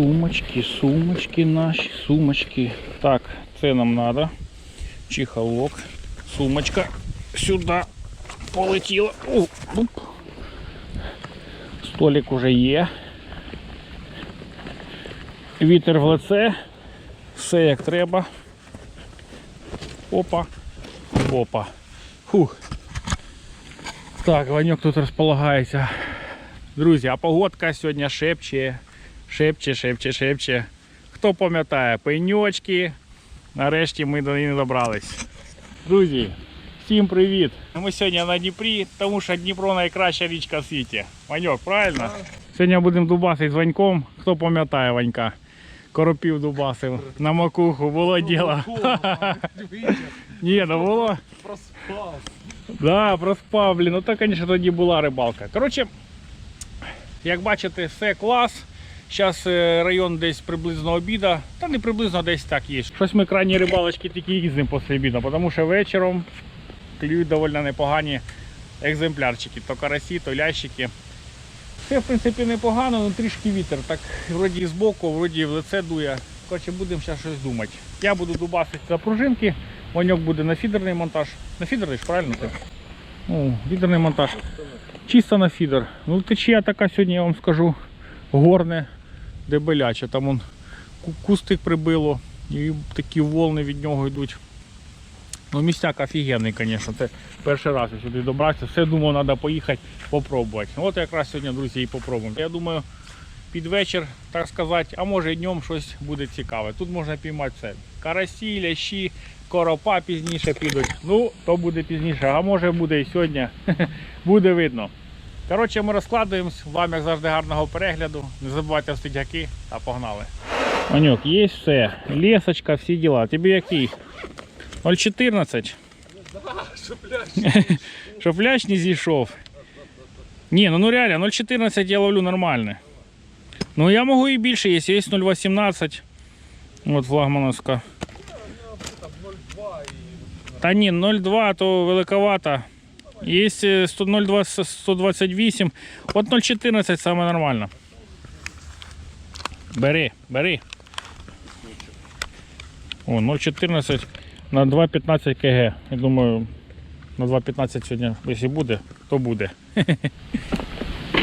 Сумочки, сумочки наші, сумочки. Так, це нам треба. Чехолок. Сумочка сюди полетіла. О, оп. Столик уже є. Вітер в лице. Все як треба. Опа. Опа. Фух. Так, Ваньок тут розполагається. Друзі, а погодка сьогодні шепче, шепче, шепче, шепче. Хто пам'ятає, пеньочки. Нарешті ми до них добрались. Друзі, всім привіт! Ми сьогодні на Дніпрі, тому що Дніпро найкраща річка в світі. Ваньок, правильно? Сьогодні будемо дубасити з Ваньком. Хто пам'ятає Ванька? Коропів дубасив. На макуху було діло. Ні, ну було. Проспав. Да, проспав, блін. Ну то, звісно, тоді була рибалка. Коротше, як бачите, все клас. Зараз район десь приблизно обіда. Та не приблизно десь так є. Щось ми крайні рибалочки тільки їздимо після обіду, тому що вечором клюють доволі непогані екземплярчики. То карасі, то лящики. Все, в принципі, непогано, але трішки вітер. Так вроді з боку, вроді в лице дує. Коротше, будемо зараз щось думати. Я буду дубасити за пружинки, Ваньок буде на фідерний монтаж. На фідерний ж, правильно? О, фідерний монтаж. Чисто на фідер. Ну течія така сьогодні, я вам скажу, горне, дебеляче. Там он кустик прибило і такі волни від нього йдуть. Ну, місцяк офігенний, звісно. Це перший раз я сюди добрався. Все думав, треба поїхати попробувати. От якраз сьогодні, друзі, і попробуємо. Я думаю, під вечір, так сказати, а може і днем щось буде цікаве. Тут можна піймати все. Карасі, лящі, коропа пізніше підуть. Ну, то буде пізніше, а може буде і сьогодні. буде видно. Коротше, ми розкладуємось. Вам, як завжди, гарного перегляду. Не забувайте стидяки та погнали. Манюк, є все. Лесочка, всі діла. Тобі який? 0,14. Що, блядь, Щоб лящ не зійшов. Ні, ну, ну реально, 0,14 я ловлю нормально. Ну я можу і більше, є, є 0,18. От флагмановська. там 0,2 і... Та ні, 0,2 то великовато. Є е, 100 0,2 128. От 0,14 саме нормально. Бери, бери. О, 0,14 на 2,15 кг. Я думаю, на 2,15 сьогодні, якщо буде, то буде.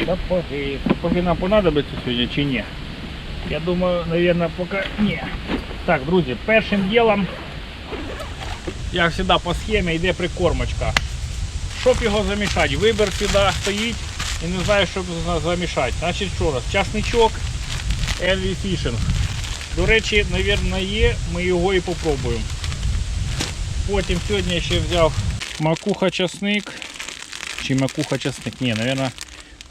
Сапоги. Сапоги нам понадобиться сьогодні чи ні? Я думаю, наверное, поки ні. Так, друзі, першим ділом як завжди по схемі йде прикормочка. Щоб його замішати, вибір сюди стоїть і не знаю, що замішати. Значить, що раз, часничок Envy Fishing. До речі, мабуть, є, ми його і попробуємо. Потім сьогодні я ще взяв макуха часник. Чи макуха часник? Ні, мабуть,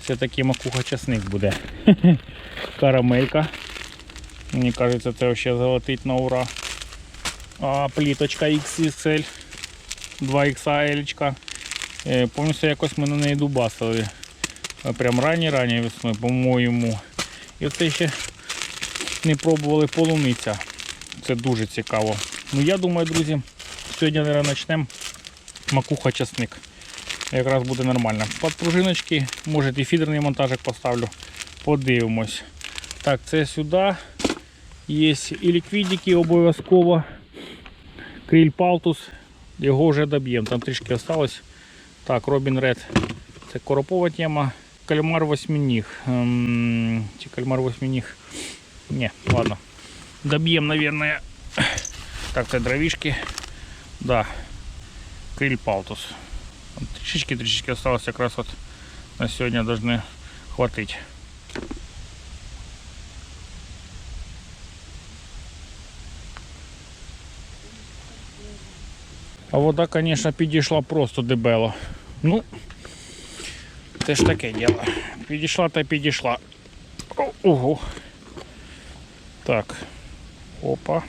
все-таки макуха часник буде. Карамелька. Мені кажеться, це ще залетить на ура. А, пліточка XXL 2XL. Е, Повністю якось ми на неї дубасили. Прям ранні ранні весною, по-моєму. І оце ще не пробували полуниця. Це дуже цікаво. Ну я думаю, друзі, сьогодні наверное, почнемо макуха часник. Якраз буде нормально. Під пружиночки, може і фідерний монтажик поставлю. Подивимось. Так, це сюди. Є і ліквідики обов'язково. Кріль Палтус, його вже доб'ємо, там трішки осталось. Так, Робін Ред. Це коропова тема. Кальмар восьминіг. Ем, чи кальмар восьминіг? Ні, ладно. Доб'ємо, наверное. Так, це дровішки. Да. Кріль Палтус. Трішечки, трішечки осталось якраз от на сьогодні должны хватить. А вода, звісно, підійшла просто дебело. Ну, це ж таке діло. Підійшла та підійшла. О, Ого. Так. Опа.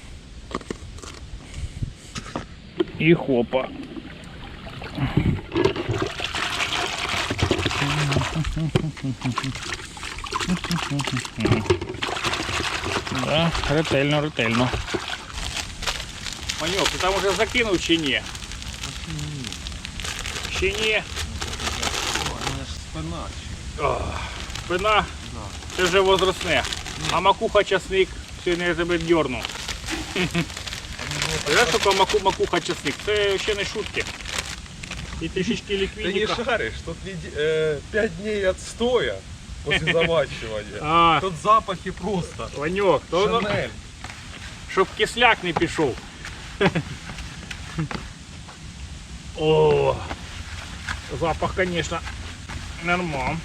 І хопа. Да, ретельно, ретельно. Маньок, ти там уже закинув чи ні? Чи ні? Мене ж спина. ще. Спина, це вже возрастне. А макуха часник, сьогодні я тебе дьорну. Знаєш, таке маку, макуха часник? Це ще не шутки. І трішечки Ты не ліквідника. шаришь, тут неде- э, пять дней отстоя после замачивания. А, Тут запахи просто. Ваньок, то воно, Шанель. щоб кисляк не пішов. О, запах, конечно, нормал.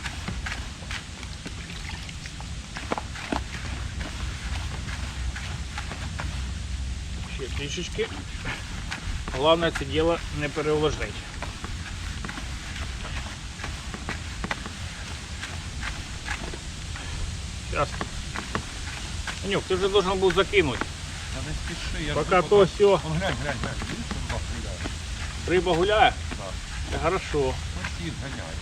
Ще трішечки. Головне це діло не переложити. Сейчас. Ванюк, ты же должен был закинуть. Да не спеши, я Пока жду, то все. Он глянь, глянь, глянь. Видишь, он бах, гуляет. Рыба гуляє? Да. Хорошо. Хватит, гоняй.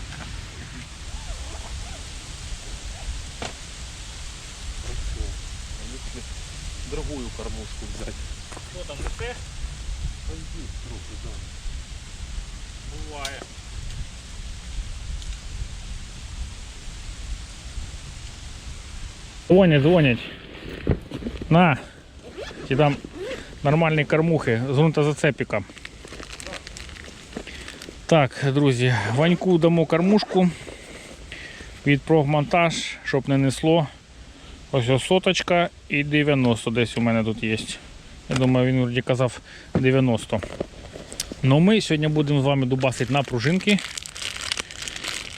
Хорошо. А если другую кормушку взять? Що там несе? Пойди, трохи, да. Буває. Дзвонять, дзвонять. На. Ті там нормальні кормухи з грунтозацепіка. Так, друзі, Ваньку дамо кормушку від профмонтаж, щоб не несло. Ось ось соточка і 90 десь у мене тут є. Я думаю, він вроді казав 90. Ну ми сьогодні будемо з вами дубасити на пружинки.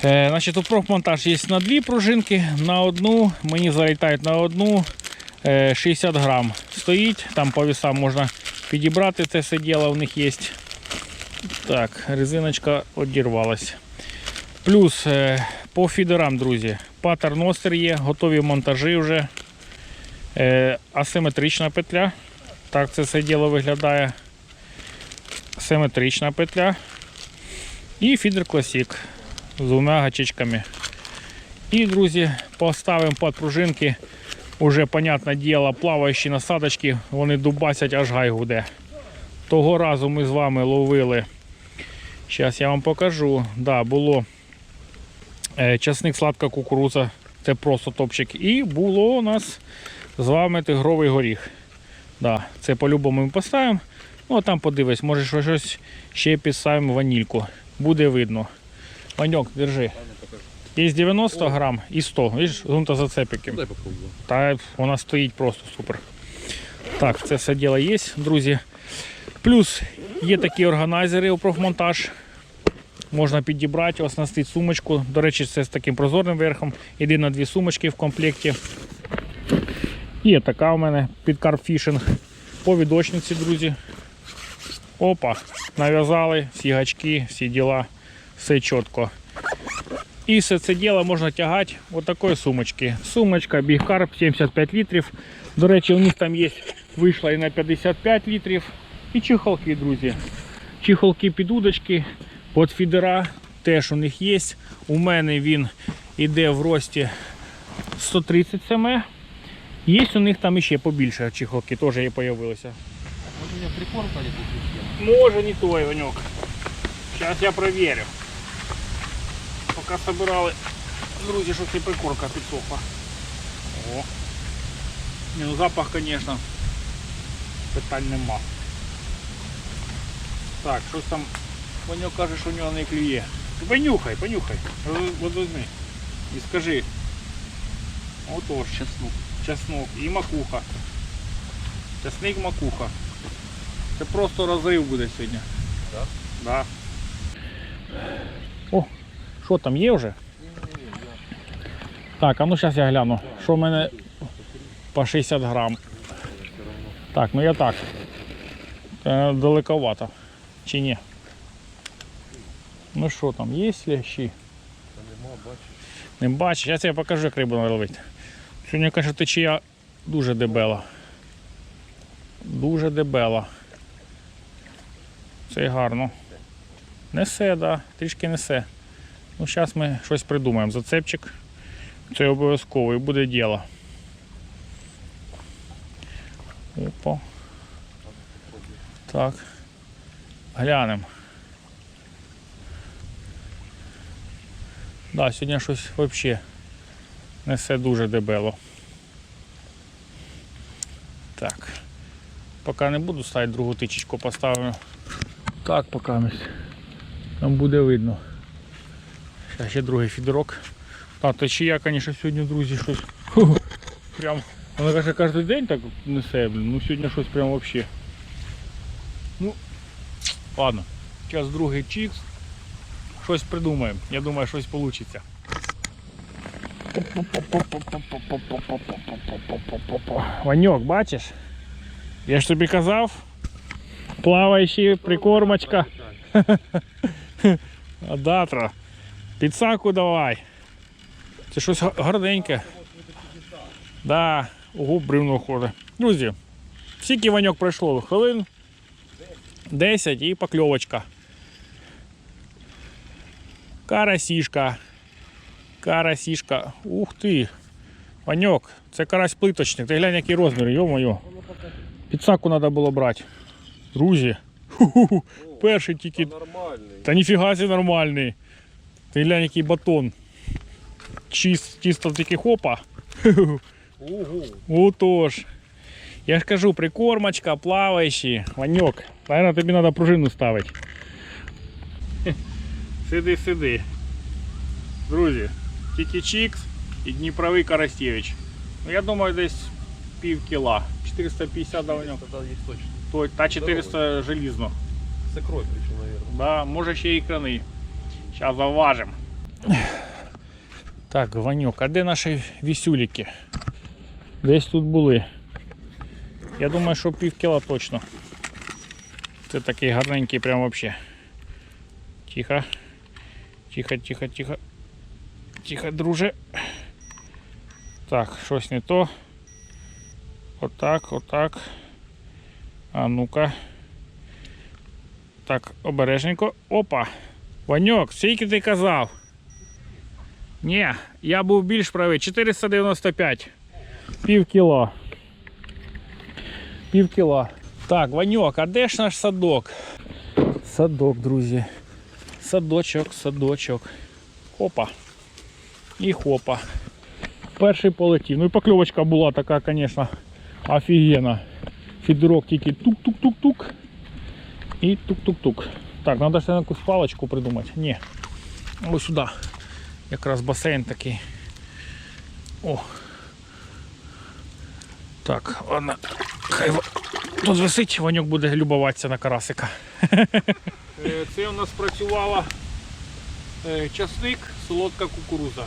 Е, значить, у профмонтаж є на дві пружинки, на одну, мені залітають на одну е, 60 грам. Стоїть, там по весам можна підібрати це все діло, у них є. Так, резиночка одірвалась. Плюс е, по фідерам, друзі, патерностер є, готові монтажі вже. Е, асиметрична петля. Так це все діло виглядає симетрична петля і фідер класік з двома гачечками. І, друзі, поставимо під пружинки. Уже, понятне діло, плаваючі насадочки, вони дубасять аж гай гуде. Того разу ми з вами ловили. Зараз я вам покажу. Да, було е, часник сладка кукуруза, це просто топчик. І було у нас з вами тигровий горіх. Да, це по-любому ми поставимо. Ну, а там подивись, може щось ще підставимо ванільку. Буде видно. Ваньок, держи. Є 90 грам і 100. Видиш, грунтозацепики. Дай попробую. Та вона стоїть просто супер. Так, це все діло є, друзі. Плюс є такі органайзери у профмонтаж. Можна підібрати, оснастити сумочку. До речі, це з таким прозорним верхом. Іди дві сумочки в комплекті. Є така у мене під карфішинг. По відочниці, друзі. Опа, нав'язали всі гачки, всі діла, все чітко. І все це діло можна тягати от такої сумочки. Сумочка Бігкарп 75 літрів. До речі, у них там є вийшла і на 55 літрів. І чехолки, друзі. Чехолки під удочки, під фідера теж у них є. У мене він іде в рості 130 см. Є у них там іще побільше чехолки, теж є у меня прикормка не тут Може не той, Ванюк. Зараз я проверю. Поки собирали, друзі, щоб не прикорка підсохла. О. Не, ну запах, звісно, питань нема. Так, щось там Ванюк каже, що у нього не клює. Понюхай, понюхай. От візьми. І скажи. Отож, чеснок. Чеснок і макуха. Чесник макуха. Це просто розрив буде сьогодні. Да? Да. О, що там є вже? Так, а ну зараз я гляну. Що в мене по 60 грам. Так, ну я так. Е, далековато. Чи ні? Ну що там, є лящі? Нема, бачиш. Не. Зараз я покажу, як рибу ловити. Сьогодні каже, течія дуже дебела. Дуже дебела. Це гарно. Несе, так, да, трішки несе. Ну, зараз ми щось придумаємо. Зацепчик. Це обов'язково і буде діло. Опа. Так. Глянемо. Да, сьогодні щось взагалі несе дуже дебело. Так. Поки не буду ставити другу тичечку, поставлю. Так, поки. Там буде видно. Зараз ще другий фідерок. А, течія, звісно, сьогодні, друзі, щось. Прям. Вона каже, кожен день так несе, блін. Ну сьогодні щось прям взагалі. Ну, ладно. Зараз другий чікс. Щось придумаємо. Я думаю, щось вийде. Ваньок, бачиш? Я ж тобі казав. Плаваючий прикормочка. Адатра. Підсаку давай. Це щось га- гарненьке. Да, ого, бревно ходить. Друзі, скільки ваньок пройшло? Хвилин 10 і покльовочка. Карасішка. Карасішка. Ух ти. Ваньок, це карась плиточник. Ти глянь, який розмір, йо-моє. Підсаку треба було брати. Друзі. Ху-ху-ху. Перший тільки. Та ніфіга себе нормальний. Ти глянь, який батон. Чисто тільки хопа. Ого. Отож. Я ж кажу, прикормочка, плаваючий, ваньок. Наверное, тобі треба пружину ставити. Сиди, сиди. Друзі, тільки чікс і Дніпровий Карастєвич. Ну, я думаю, десь пів кіла. 450 да, ваньок. Тогда точно. То- Та 400 желізно. С икрой причем, наверное. Да, може ще і крани. Зараз заважимо. Так, Ванюк, а де наші вісюліки? Десь тут були. Я думаю, що пів кіла точно. Це такий гарненький прям вообще. Тихо. Тихо, тихо, тихо. Тихо, друже. Так, щось не то. Отак, отак. А ну-ка. Так, обережненько. Опа! Ваньок, скільки ти казав? Ні, я був більш правий. 495. Пів кіло. Пів. Так, Ваньок, а де ж наш садок? Садок, друзі. Садочок, садочок. Хопа. І хопа. Перший полетів. Ну і покльовочка була така, звісно, офігенна. Фідерок тільки тук-тук-тук-тук. І тук-тук-тук. Так, треба ще якусь паличку придумати. Ні. Ось сюди. Якраз басейн такий. О. Так, ладно. Хай тут висить, Ванюк буде любуватися на карасика. Це у нас працювала е, часник, солодка кукуруза.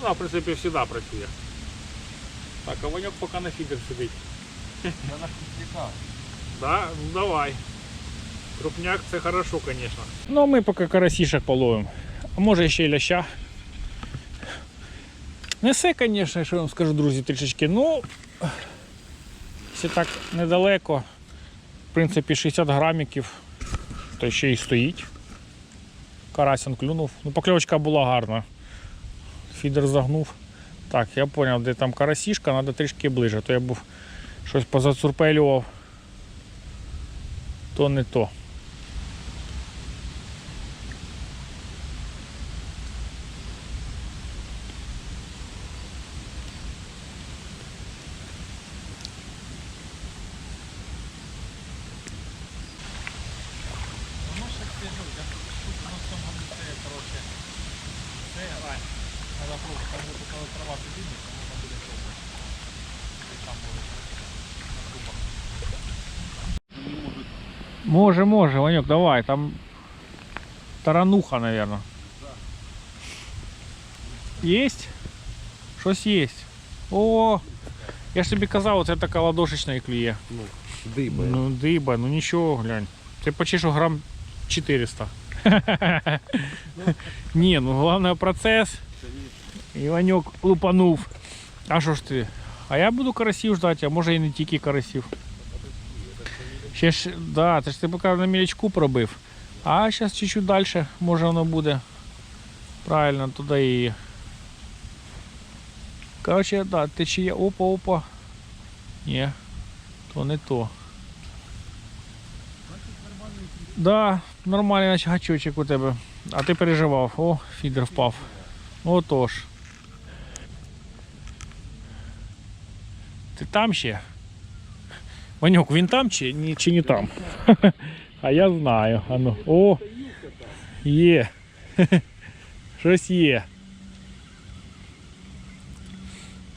Вона, в принципі, завжди працює. Так, а Ванюк поки на фідер сидить. Я на купника. Да, ну давай. Крупняк це хорошо, конечно. Ну, ми поки карасішек половимо. А може ще й ляща. Несе, звісно, що я вам скажу, друзі, трішечки. Ну, якщо так недалеко, в принципі, 60 граміків, то ще й стоїть. Карасян клюнув. Ну, покльовочка була гарна. Фідер загнув. Так, я зрозумів, де там карасішка, треба трішки ближче. То я був щось позацурпелював то не то. Може, може, Ванюк, давай, там тарануха, наверное. Есть? Щось есть. О, я ж тобі казав, це така ладошечна і клює. Ну, дыба. Ну, диба, ну нічого, глянь. Ти почти що грам 400. Ні, ну головне процес. І Ванюк лупанув. А що ж ти? А я буду карасів ждати, а може і не тільки карасів. Ще ж, да, ти ж ти поки на мілячку пробив. А зараз чуть-чуть далі, може воно буде. Правильно, туди і. Коротше, да, течія. Опа, опа. Ні, то не то. Да, нормальний наче гачочок у тебе. А ти переживав. О, фідер впав. Отож. Ти там ще? Ванюк, він там чи, ні, чи не там? А я знаю. А ну. О! Є. Щось є.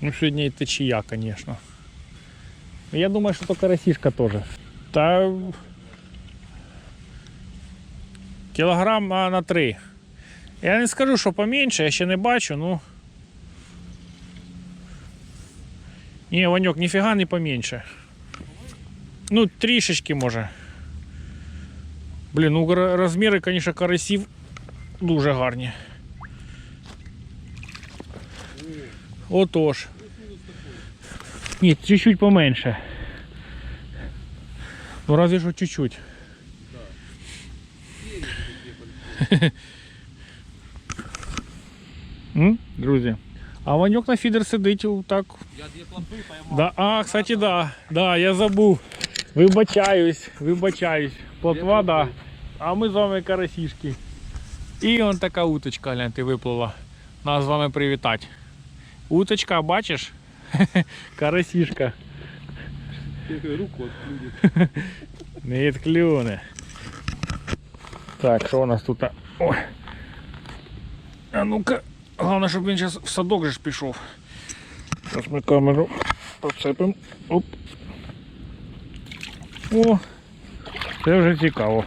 Ну, сьогодні і течія, звісно. Я думаю, що то карасішка теж. Та кілограм а, на три. Я не скажу, що поменше, я ще не бачу, ну. Ні, Ваньок, ніфіга не поменше. Ну, трішечки може. Блін, ну р- розміри, звісно, карасів дуже гарні. Отож. Ні, чуть-чуть поменше. Ну разве що чуть-чуть. М, Друзі. А Ваньок на фідер сидить так. Я дві плотви поймав. Да, а, кстати, да. Да, я забув. Вибачаюсь, вибачаюсь. Плотва. А ми з вами карасішки. І он така уточка, гляньте, виплила. Нас з вами привітати. Уточка, бачиш? Карасішка. Руку відклюнуть. Не відклюне. Так, що у нас тут? Ой. А ну-ка, головне, щоб він зараз в садок же ж пішов. Зараз ми камеру поцепимо. Оп. О, це вже цікаво.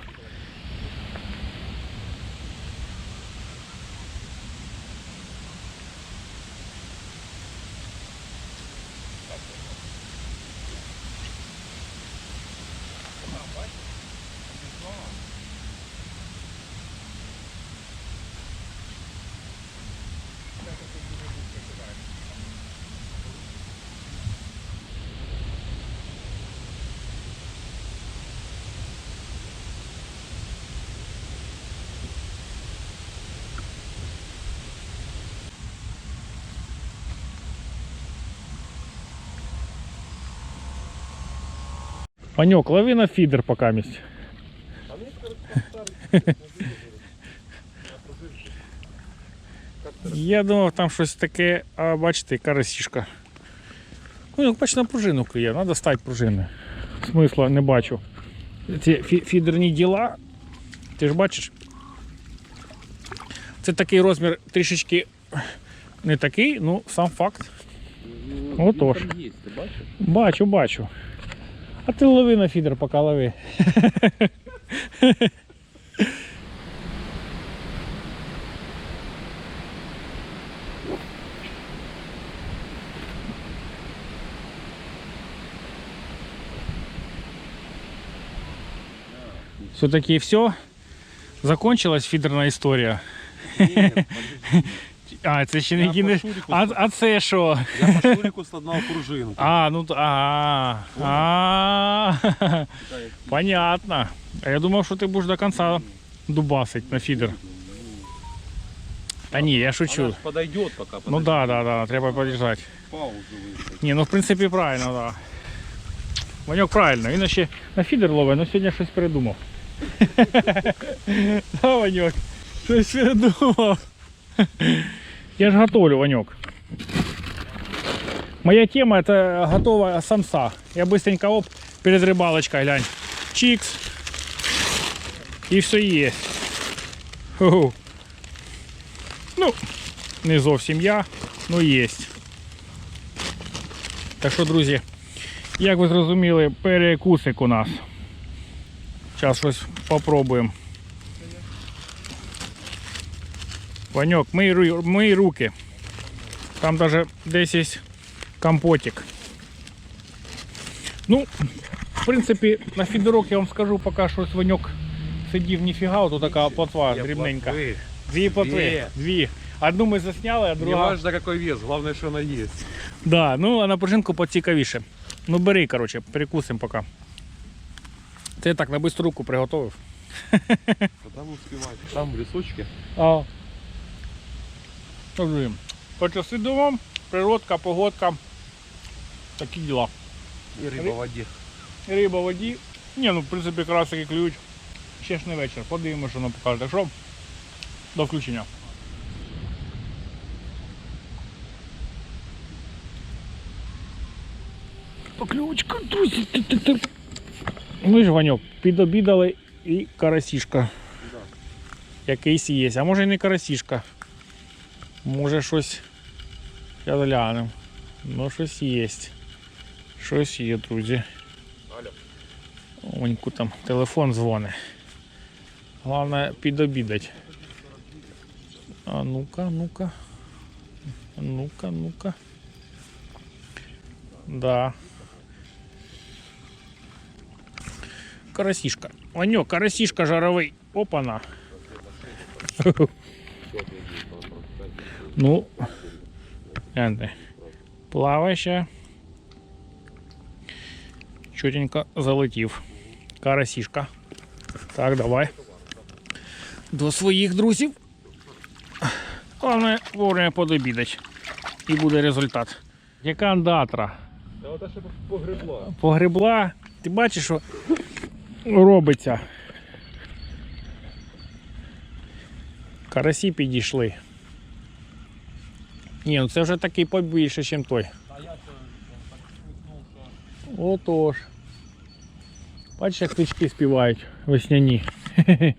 Панек, лови на фидер пока месть. Я думав, там щось таке, а бачите, карасішка. Ну, як бачите, на пружину клює, треба стати пружини. Смисла не бачу. Ці фідерні діла, ти ж бачиш? Це такий розмір трішечки не такий, ну сам факт. Отож. Є, ти бачиш? Бачу, бачу. А ти лови на фідер, поки лови. Все-таки все. Закончилась фідерна історія. А, це ще не Я кінець. по Шуріку А, а це що? Я по Шуріку сладнав пружинку. А, ну то- а, а, понятно. А я думав, що ти будеш до кінця дубасить на фідер. Та ні, я Она шучу. ж подойдет пока. Ну подожди. да, да, да, треба подержати. Паузу виставить. Ні, ну в принципі правильно, да. Ваньок правильно, він ще на фідер ловить, але сьогодні щось передумав. Да, Ваньок, щось передумав. Я ж готовлю, Ваньок. Моя тема это готова самса. Я быстренько оп, перед рыбалочкой глянь. Чикс. І все є. Ху-ху. Ну, не зовсім я, ну єсть. Так що, друзі, як ви зрозуміли, перекусик у нас. Зараз щось попробуємо. Ваньок, мий, мий руки. Там даже десь є компотик. Ну, в принципі, на фідерок я вам скажу, поки щось Ваньок сидів ніфіга, ото така плотва Я дрібненька. Дві плотви. Дві. Одну ми засняли, а Не друга. важно какой вес, главное, что она есть. Да, ну а на пружинку поцікавіше. Ну бери, коротше, перекусимо поки. Це я так на бистру руку приготовив. Потом успевать. Там в лесочке. А. Коротше, сидимо, природка, погодка. Такі діла. И рыба в воде. Риба в воді. Ні, ну в принципі якраз таки клюють. Ще ж не вечір. Подивимося, що нам покаже. Так що, до включення. Покльовочка, друзі. Ми ж Ваньок, підобідали і карасішка. Якийсь є. А може і не карасішка. Може щось. Зараз глянемо. Ну щось є. Щось є, друзі. Оньку там телефон дзвони. Головне підобідать. А ну-ка, ну-ка. Ну-ка, ну-ка. Да. Карасишка. Ваньок, карасишка жаровий. Опана. Ну, гляньте. Плаваще. Чотенько залетів. Карасішка. Так, давай. До своїх друзів. Головне вовремя подобідать. І буде результат. Яка андатра? Та ота ще погребла. Погребла. Ти бачиш, що робиться. Карасі підійшли. Ні, ну це вже такий побільше, ніж той. Отож. Бачиш, як птички співають весняні.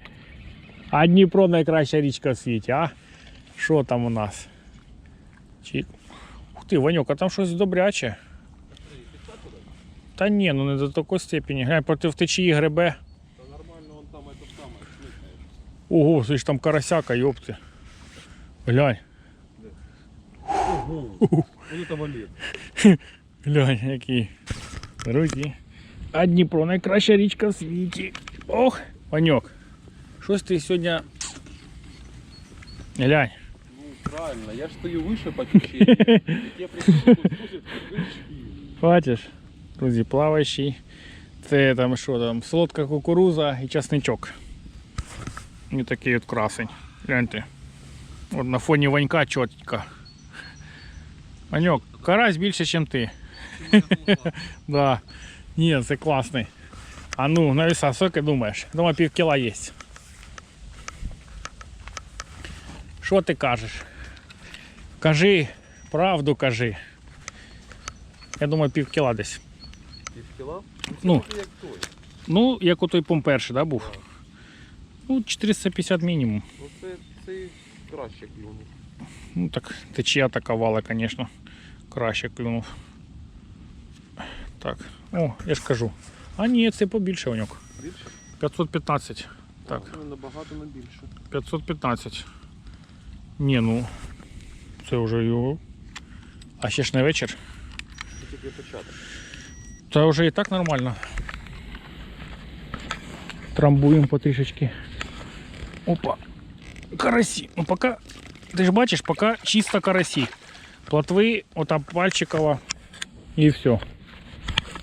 А Дніпро найкраща річка в світі, а? Що там у нас? Чик. Ух ти, Ваньок, а там щось добряче. Та ні, ну не до такої степені. Глянь, проти втечії гребе. Та нормально он там это саме. Ого, це там карасяка, йопти. Глянь. Вот это валет. глянь, який. Друзі. А Дніпро найкраща річка в світі. Ох, Ваньок. Щось ти сьогодні. Глянь. Ну правильно, я ж стою выше по течению. И тебе приходится тут слушать крючки. Бачиш, друзі, плаваючий. Це там що там, солодка кукуруза і часничок. І такий от красень. Гляньте. От на фоні ванька чотенько. Ваньок, карась більше, ніж ти. Да. Ні, це класний. А ну, на веса, скільки думаєш? Думаю, пів кіла є. Що ти кажеш? Кажи, правду кажи. Я думаю, пів кіла десь. Пів кіла? Ну. Як той. Ну, як отой пом перший, да, був? Ну, 450 мінімум. Ну це, це краще клюнув. Ну так, течія така вала, звісно. Краще клюнув. Так. О, я ж кажу. А ні, це побільше оньок. Більше? 515. Так, Це набагато на більше. 515. Ні, ну. Це вже його. А ще ж не вечір. Це тільки початок. Та вже і так нормально. Трамбуємо потрішечки. Опа. Карасі. Ну поки, ти ж бачиш, поки чисто карасі. Плотви, ота пальчикова і все.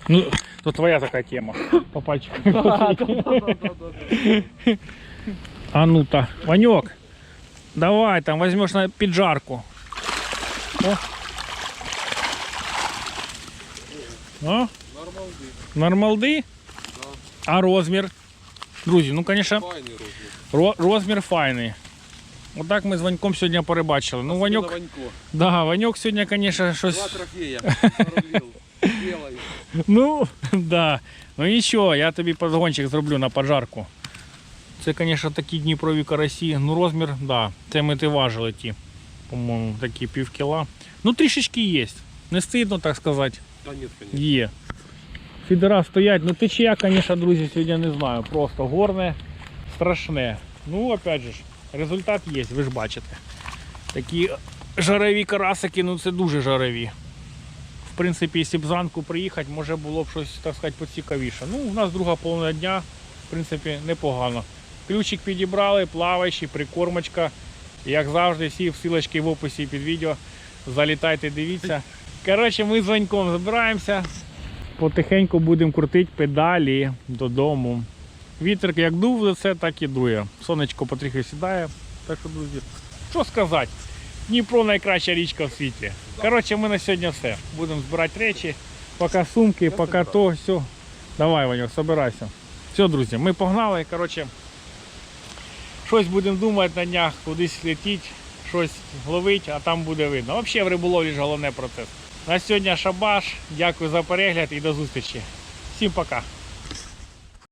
Ну, то твоя така тема. По пальчиковій. А ну-то, Ванек, давай там возьмешь на піджарку. О. О. Нормалди. Нормалди? Да. А розмір? Друзі, ну, звісно, Файний розмір. ро- розмір файний. Отак ми з Ваньком сьогодні перебачили. Ну, Ваньок, да, Ваньок сьогодні, звісно, Два трофея. Ну, да. Ну нічого, я тобі подгончик зроблю на поджарку. Це, звісно, такі дніпрові карасі. Ну, розмір, да. Це ми ти важили ті. По-моєму, такі пів кіла. Ну, трішечки є. Не стидно, так сказати. Та ні, конечно. Є. Фідера стоять. Ну течія, звісно, друзі, сьогодні не знаю. Просто горне, страшне. Ну, опять же, результат є, ви ж бачите. Такі жарові карасики, ну це дуже жарові. В принципі, якщо б зранку приїхати, може було б щось, так сказати, поцікавіше. Ну, у нас друга половина дня, в принципі, непогано. Ключик підібрали, плаваючий, прикормочка. Як завжди, всі силочки в описі під відео. Залітайте, дивіться. Коротше, ми з Ваньком забираємося. Потихеньку будемо крутити педалі додому. Вітер як дув за це, так і дує. Сонечко потрохи сідає. Так що, друзі, що сказати? Дніпро найкраща річка в світі. Коротше, ми на сьогодні все. Будемо збирати речі. Поки сумки, поки то, все. Давай, Ваньок, собирайся. Все, друзі, ми погнали. Коротше, щось будемо думати на днях, кудись летіть, щось ловити, а там буде видно. Взагалі в риболовлі ж головне процес. На сьогодні шабаш. Дякую за перегляд і до зустрічі. Всім пока.